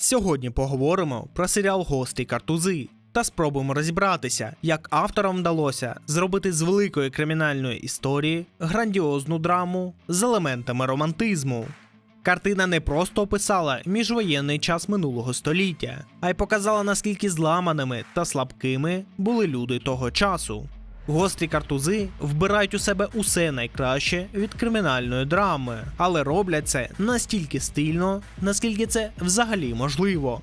Сьогодні поговоримо про серіал Гострі картузи та спробуємо розібратися, як авторам вдалося зробити з великої кримінальної історії грандіозну драму з елементами романтизму. Картина не просто описала міжвоєнний час минулого століття, а й показала наскільки зламаними та слабкими були люди того часу. Гострі картузи вбирають у себе усе найкраще від кримінальної драми, але роблять це настільки стильно, наскільки це взагалі можливо.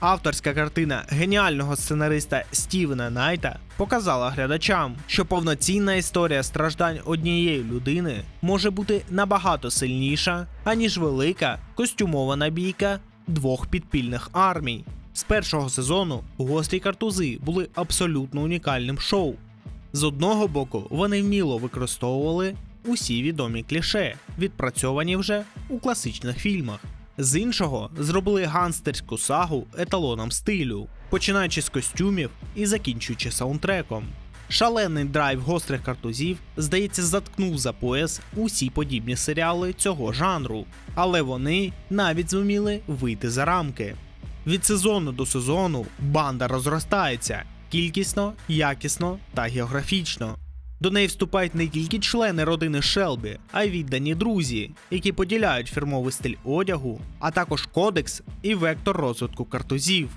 Авторська картина геніального сценариста Стівена Найта показала глядачам, що повноцінна історія страждань однієї людини може бути набагато сильніша, аніж велика костюмована бійка двох підпільних армій. З першого сезону гострі картузи були абсолютно унікальним шоу. З одного боку, вони вміло використовували усі відомі кліше, відпрацьовані вже у класичних фільмах. З іншого зробили ганстерську сагу еталоном стилю, починаючи з костюмів і закінчуючи саундтреком. Шалений драйв гострих картузів, здається, заткнув за пояс усі подібні серіали цього жанру, але вони навіть зуміли вийти за рамки. Від сезону до сезону банда розростається кількісно, якісно та географічно. До неї вступають не тільки члени родини Шелбі, а й віддані друзі, які поділяють фірмовий стиль одягу, а також кодекс і вектор розвитку картузів.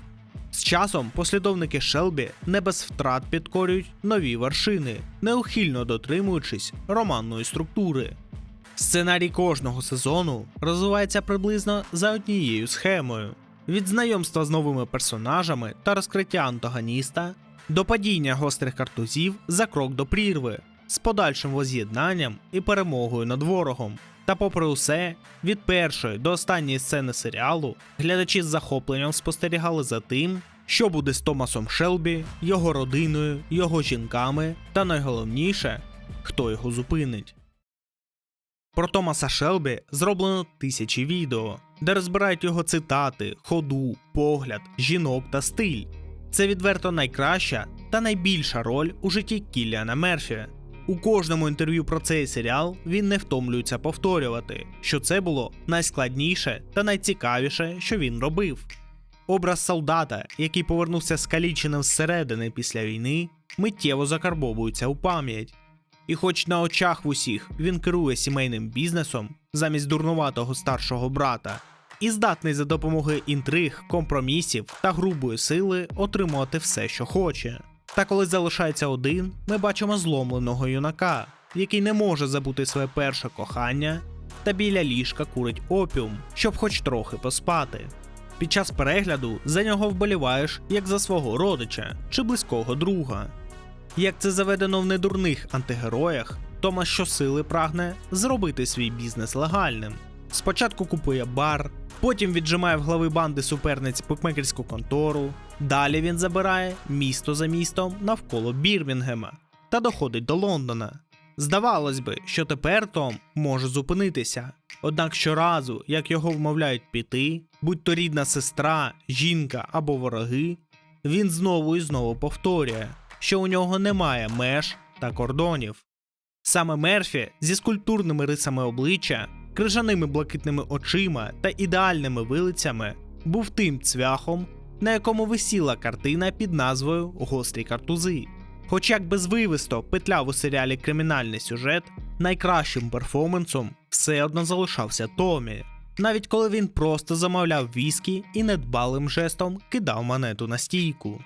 З часом послідовники Шелбі не без втрат підкорюють нові вершини, неухильно дотримуючись романної структури. Сценарій кожного сезону розвивається приблизно за однією схемою: від знайомства з новими персонажами та розкриття антагоніста до падіння гострих картузів за крок до прірви з подальшим воз'єднанням і перемогою над ворогом. Та, попри усе, від першої до останньої сцени серіалу глядачі з захопленням спостерігали за тим, що буде з Томасом Шелбі, його родиною, його жінками, та найголовніше, хто його зупинить. Про Томаса Шелбі зроблено тисячі відео, де розбирають його цитати, ходу, погляд, жінок та стиль. Це відверто найкраща та найбільша роль у житті Кіліана Мерфі. У кожному інтерв'ю про цей серіал він не втомлюється повторювати, що це було найскладніше та найцікавіше, що він робив. Образ солдата, який повернувся скаліченим зсередини після війни, миттєво закарбовується у пам'ять. І хоч на очах в усіх він керує сімейним бізнесом замість дурнуватого старшого брата, і здатний за допомогою інтриг, компромісів та грубої сили отримувати все, що хоче. Та коли залишається один, ми бачимо зломленого юнака, який не може забути своє перше кохання, та біля ліжка курить опіум, щоб хоч трохи поспати. Під час перегляду за нього вболіваєш як за свого родича чи близького друга. Як це заведено в недурних антигероях, Томас щосили прагне зробити свій бізнес легальним. Спочатку купує бар, потім віджимає в глави банди суперниць букмекерську контору. Далі він забирає місто за містом навколо Бірмінгема та доходить до Лондона. Здавалось би, що тепер Том може зупинитися. Однак щоразу, як його вмовляють піти, будь то рідна сестра, жінка або вороги, він знову і знову повторює, що у нього немає меж та кордонів. Саме Мерфі зі скульптурними рисами обличчя, крижаними блакитними очима та ідеальними вилицями був тим цвяхом, на якому висіла картина під назвою Гострі картузи. Хоч як безвивисто петляв у серіалі кримінальний сюжет, найкращим перформансом все одно залишався Томі. Навіть коли він просто замовляв віскі і недбалим жестом кидав монету на стійку.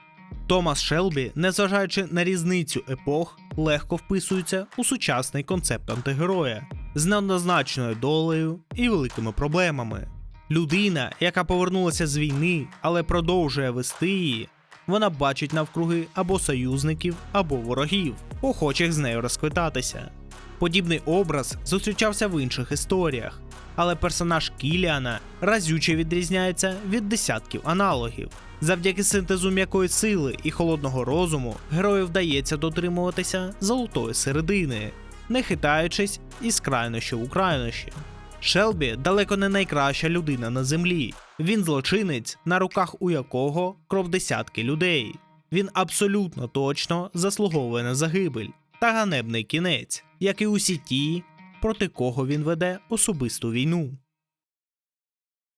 Томас Шелбі, незважаючи на різницю епох, легко вписується у сучасний концепт антигероя з неоднозначною долею і великими проблемами. Людина, яка повернулася з війни, але продовжує вести її, вона бачить навкруги або союзників, або ворогів, охочих з нею розквитатися. Подібний образ зустрічався в інших історіях, але персонаж Кіліана разюче відрізняється від десятків аналогів. Завдяки синтезу м'якої сили і холодного розуму герою вдається дотримуватися золотої середини, не хитаючись із крайнощів у крайнощі. Шелбі далеко не найкраща людина на землі. Він злочинець, на руках у якого кров десятки людей. Він абсолютно точно заслуговує на загибель та ганебний кінець, як і усі ті, проти кого він веде особисту війну.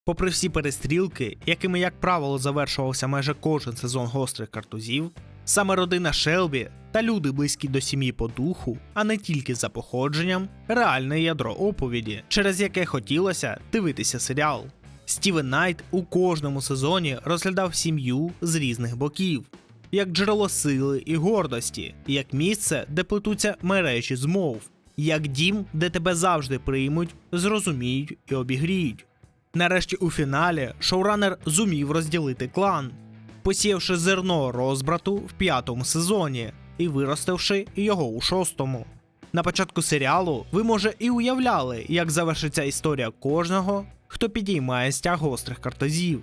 Попри всі перестрілки, якими, як правило, завершувався майже кожен сезон гострих картузів, саме родина Шелбі та люди, близькі до сім'ї по духу, а не тільки за походженням, реальне ядро оповіді, через яке хотілося дивитися серіал. Стівен Найт у кожному сезоні розглядав сім'ю з різних боків, як джерело сили і гордості, як місце, де плетуться мережі змов, як дім, де тебе завжди приймуть, зрозуміють і обігріють. Нарешті у фіналі шоуранер зумів розділити клан, посіявши зерно розбрату в п'ятому сезоні і виростивши його у шостому. На початку серіалу ви може і уявляли, як завершиться історія кожного, хто підіймає стяг гострих картозів.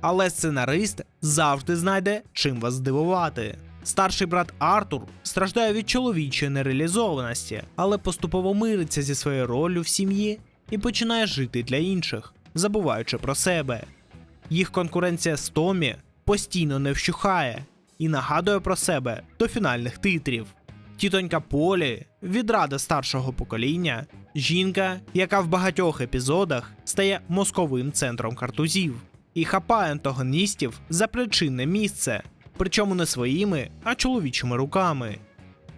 Але сценарист завжди знайде чим вас здивувати. Старший брат Артур страждає від чоловічої нереалізованості, але поступово мириться зі своєю роллю в сім'ї і починає жити для інших, забуваючи про себе. Їх конкуренція з Томі постійно не вщухає і нагадує про себе до фінальних титрів. Тітонька Полі, відрада старшого покоління, жінка, яка в багатьох епізодах стає мозковим центром картузів і хапає антагоністів за причинне місце, причому не своїми, а чоловічими руками.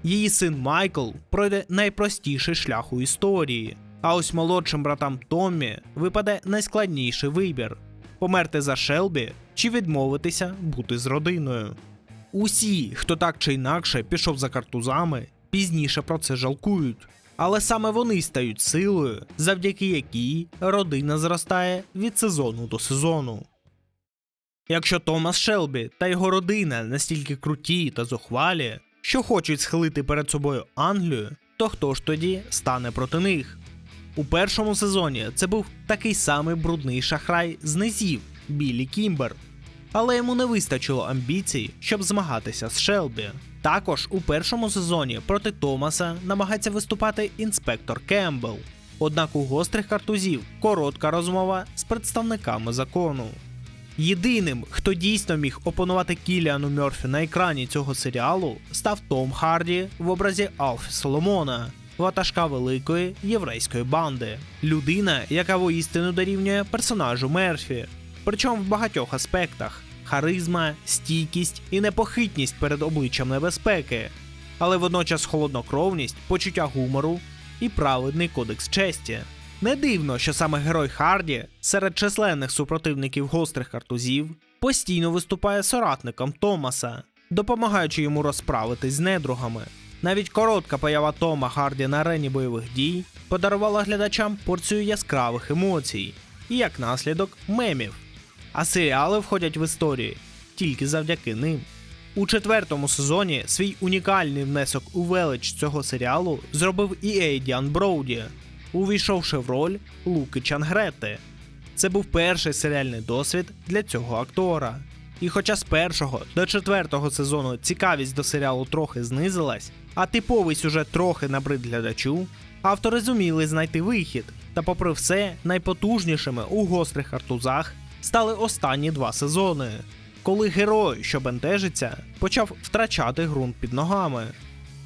Її син Майкл пройде найпростіший шлях у історії, а ось молодшим братам Томмі випаде найскладніший вибір померти за Шелбі чи відмовитися бути з родиною. Усі, хто так чи інакше пішов за картузами, пізніше про це жалкують. Але саме вони стають силою, завдяки якій родина зростає від сезону до сезону. Якщо Томас Шелбі та його родина настільки круті та зухвалі, що хочуть схилити перед собою Англію, то хто ж тоді стане проти них? У першому сезоні це був такий самий брудний шахрай з низів Біллі Кімбер, але йому не вистачило амбіцій, щоб змагатися з Шелбі. Також у першому сезоні проти Томаса намагається виступати інспектор Кембл. Однак у гострих картузів коротка розмова з представниками закону. Єдиним, хто дійсно міг опонувати Кіліану Мьорфі на екрані цього серіалу, став Том Харді в образі Алфі Соломона, ватажка великої єврейської банди, людина, яка воістину дорівнює персонажу Мерфі, причому в багатьох аспектах: харизма, стійкість і непохитність перед обличчям небезпеки, але водночас холоднокровність, почуття гумору і праведний кодекс честі. Не дивно, що саме герой Харді серед численних супротивників гострих картузів постійно виступає соратником Томаса, допомагаючи йому розправитись з недругами. Навіть коротка поява Тома Харді на арені бойових дій подарувала глядачам порцію яскравих емоцій і як наслідок мемів. А серіали входять в історії тільки завдяки ним. У четвертому сезоні свій унікальний внесок у велич цього серіалу зробив і Ейдіан Броуді, увійшовши в роль Луки Чангрети. Це був перший серіальний досвід для цього актора. І хоча з першого до четвертого сезону цікавість до серіалу трохи знизилась, а типовий сюжет трохи набрид глядачу, автори зуміли знайти вихід, та, попри все, найпотужнішими у гострих картузах стали останні два сезони, коли герой, що бентежиться, почав втрачати ґрунт під ногами.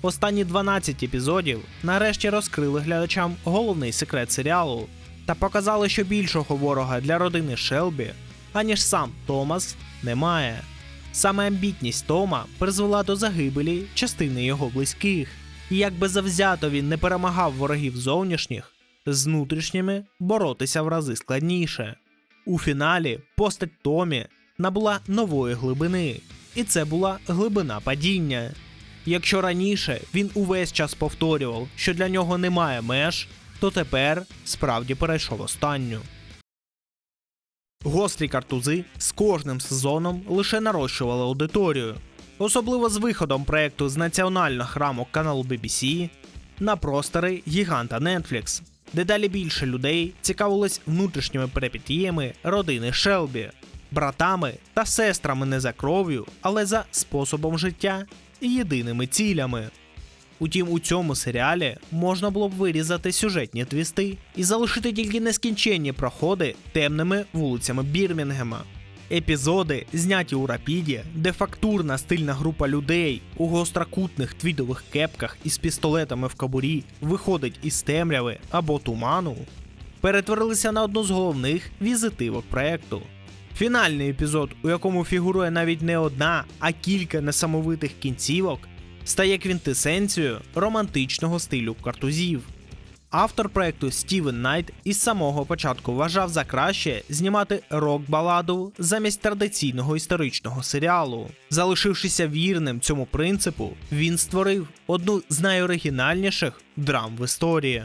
Останні 12 епізодів нарешті розкрили глядачам головний секрет серіалу та показали, що більшого ворога для родини Шелбі, аніж сам Томас, немає. Саме амбітність Тома призвела до загибелі частини його близьких, і як би завзято він не перемагав ворогів зовнішніх, з внутрішніми боротися в рази складніше. У фіналі постать Томі набула нової глибини, і це була глибина падіння. Якщо раніше він увесь час повторював, що для нього немає меж, то тепер справді перейшов останню. Гострі картузи з кожним сезоном лише нарощували аудиторію, особливо з виходом проекту з національних рамок каналу BBC на простори гіганта Netflix, де далі більше людей цікавилось внутрішніми перипетіями родини Шелбі, братами та сестрами не за кров'ю, але за способом життя і єдиними цілями. Утім, у цьому серіалі можна було б вирізати сюжетні твісти і залишити тільки нескінченні проходи темними вулицями Бірмінгема. Епізоди, зняті у рапіді, де фактурна стильна група людей у гострокутних твідових кепках із пістолетами в кабурі виходить із темряви або туману, перетворилися на одну з головних візитивок проекту. Фінальний епізод, у якому фігурує навіть не одна, а кілька несамовитих кінцівок, стає квінтесенцією романтичного стилю картузів. Автор проекту Стівен Найт із самого початку вважав за краще знімати рок-баладу замість традиційного історичного серіалу. Залишившися вірним цьому принципу, він створив одну з найоригінальніших драм в історії.